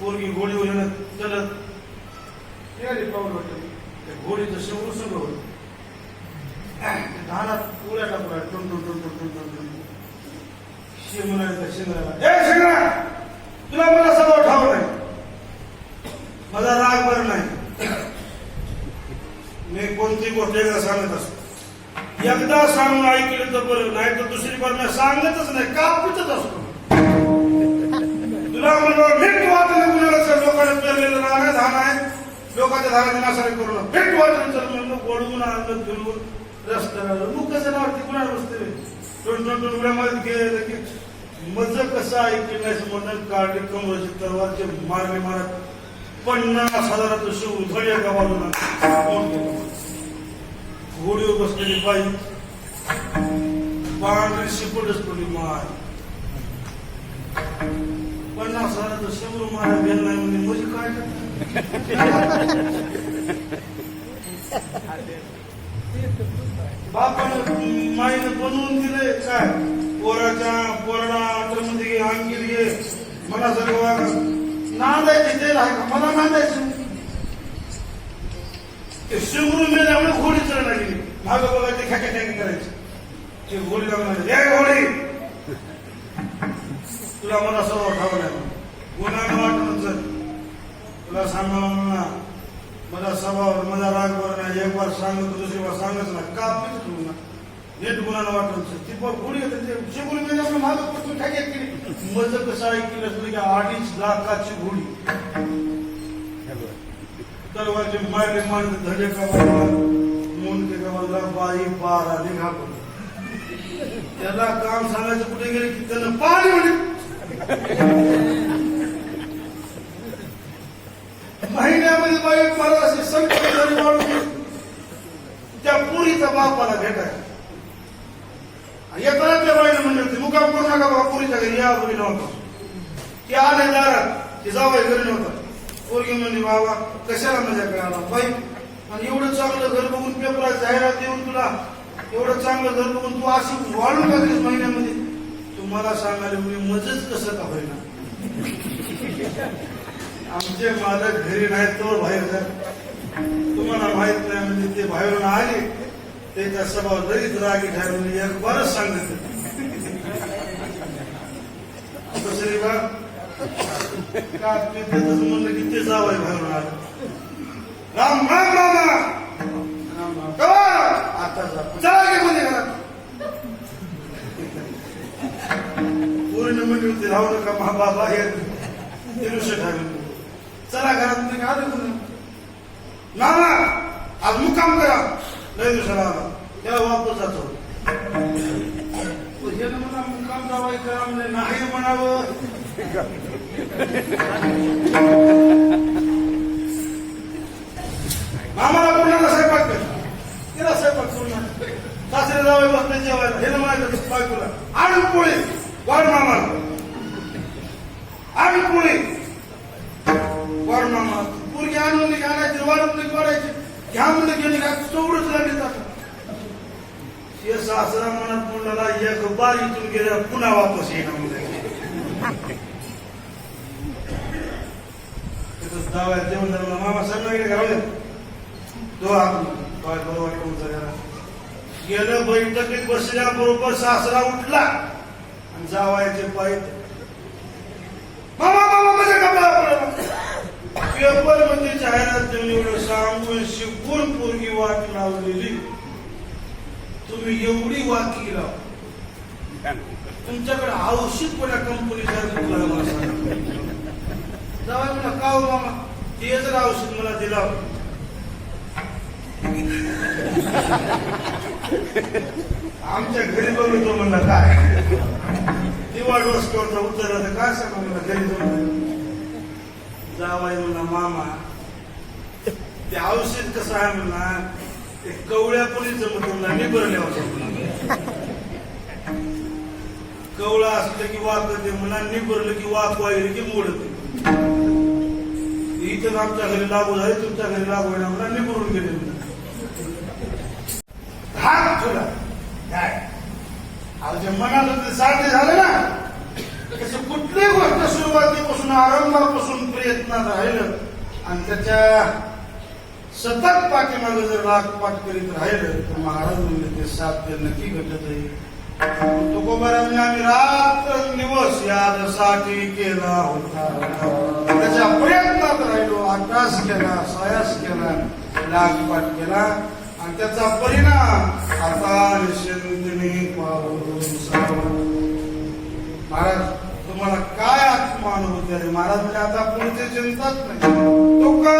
पोरगी गोळी येणं चलत निघाली पाऊल वाटत त्या गोळीचं शेवट सगळं होतं. धानात पुऱ्या टाकला टुन टुन टुन टुन टुन टुन टुन शिमरायचा शिंगराला. ए शिंगरा! तुला मला सगळं ठाव नाही माझा राग बरं नाही. मी कोणती गोष्ट एकदा सांगत असतो. एकदा सांगून ऐकलं तर बरं नाही तर दुसरी बार मी सांगतच नाही कापतच असतो. भेट वाचलं कुणाला लोकांना पेरलेलं राग धान आहे. लोकांच्या धानाची नासारी भेट वाचलं तर म्हणलं गोडवून आणलं रस्त्याला मग कसं कुणाला बसते दोन दोन दोन उड्यामध्ये गेले की मज कसं ऐकलं नाही म्हणून काढली कमराची तलवारचे मारले मारत. पन्नास हजाराचं शिव धड्या गावाला घोडीवर बसलेली बाई. पांढरी शिपटच पडली माय. पन्नास हजार शंभर मारा गेला नाही म्हणजे मुली काय बापानं माईने बनवून दिले काय पोराच्या पोरडा मध्ये घे अंगीत घे मला सगळं नांदायचे ते आहे का मला नांदायचं ते शिवरून मेल्यामुळे घोडी चढ लागली मागं बघायचे खाक्या टॅकी करायचे ते घोडी लागणार या घोडी तुला मला सर्व ठावलं मला स्वभाव मला रागवर बरं नाही. एक बार सांगत दुसरी बार सांगत ना का पित तू ना? नीट गुन्हा वाटून ती पण कोणी येते ते म्हणजे आपण मेल्यामुळे मागं पडून खाक्यात केली मज कसं ऐकलं असलं की अडीच लाखाची घोडी. तलवारचे मारले मारले धडे का मोन के कमाला बाई बारा निघा त्याला काम सांगायचं कुठे गेले की त्यानं पाणी म्हणे संख्येने जरी वाढून त्या पुरीचा बापाला भेटाय येताना त्या बाईने म्हणले होते मुकाम करू नका बाबा पुरीच्या घरी या पुरी नव्हता ते आले दारात ते जावाय घरी नव्हता. पोरगी म्हणली बाबा कशाला माझ्याकडे आला? बाई आणि एवढं चांगलं घर बघून पेपरात जाहिरात देऊन तुला. एवढं चांगलं घर बघून तू अशी वाढून टाकलीस महिन्यामध्ये. तू मला सांगायला मी मजच कसं का होईना? आमचे मालक घरी नाही तो बाहेर जा. तुम्हाला माहीत नाही म्हणजे ते बाहेरून आले ते त्या स्वभाव लईच रागी ठरवून एक बरंच सांगितलं दुसरी बा का म्हणलं की ते जावं बाहेरून आलं. राम राम राम राम. आता जा. चला की मध्ये घरात? पूर्ण म्हणजे होते राहू नका महाबाबा हे दिनुष्य ठरवून. चला घरात म्हणजे आले कोणी नाना आज मुक्काम करा. लय दिवसाला तेव्हा वापस जातो. ना म्हणा मुक्काम जावाय करा म्हणजे नाही म्हणावं. मामाला कोणाला स्वयंपाक कर. तिला स्वयंपाक सोडणार सासरे जावं बसले जेवायला. हे ना म्हणायचं बायकोला आणि पोळी. वाढ मामाला. आणि पोळी. वाढ मामा घ्या आणून की नाही वाढून की वाढायची घ्या म्हणलं घेऊन का चौडच जात. हे सासरा म्हणत मुलाला एक बार इथून गेल्या पुन्हा वापस येणार म्हणजे जेवण झालं मामा सगळं घरावले तो काय बरं वाटलं होतं गेलं बैठकीत बसल्या बरोबर सासरा उठला. आणि जावायचे पाय मामा मामा माझ्या कपडा पेपरमध्ये जाहिरात त्यांनी एवढं आपण शिकून पोरगी वाट लावलेली? तुम्ही एवढी वाकी लाव तुमच्याकडे औषध कोणा कंपनीचा जावा म्हणा का हो मामा? ते जर औषध मला दिलं. आमच्या घरी बघतो म्हणला काय? दिवाळ करतो उतरला तर काय सांगू म्हणला घरी जाऊन. जावाय म्हणला मामा ते औषध कसं आहे म्हणला ते कवळ्या पोलीस जमत म्हणला निबरले औषध कवळा असलं की वाक ते म्हणा निबरलं की वाक वाहिलं की मोडत इथं आमच्या घरी लागू झाली तुमच्या घरी लागू आहे म्हणा निबरून गेले. हा हात तुला काय? अहो मनाला ते साध्य झालं ना तसे कुठली गोष्ट सुरुवातीपासून आरंभापासून प्रयत्न राहिलं आणि त्याच्या सतत पाठीमाग जर लागपाठ करीत राहिलं तर महाराज म्हणजे ते साध्य नक्की घटत आहे. तुकोबारांनी आम्ही रात्र दिवस यादसाठी केला होता. त्याच्या प्रयत्नात राहिलो आकाश केला सायास केला लागपाठ केला. आणि त्याचा परिणाम आता निश्चिंतने पाहून महाराज तुम्हाला काय आत्मा अनुभूती आहे? महाराज म्हणजे आता पुढचे चिंताच नाही. तो का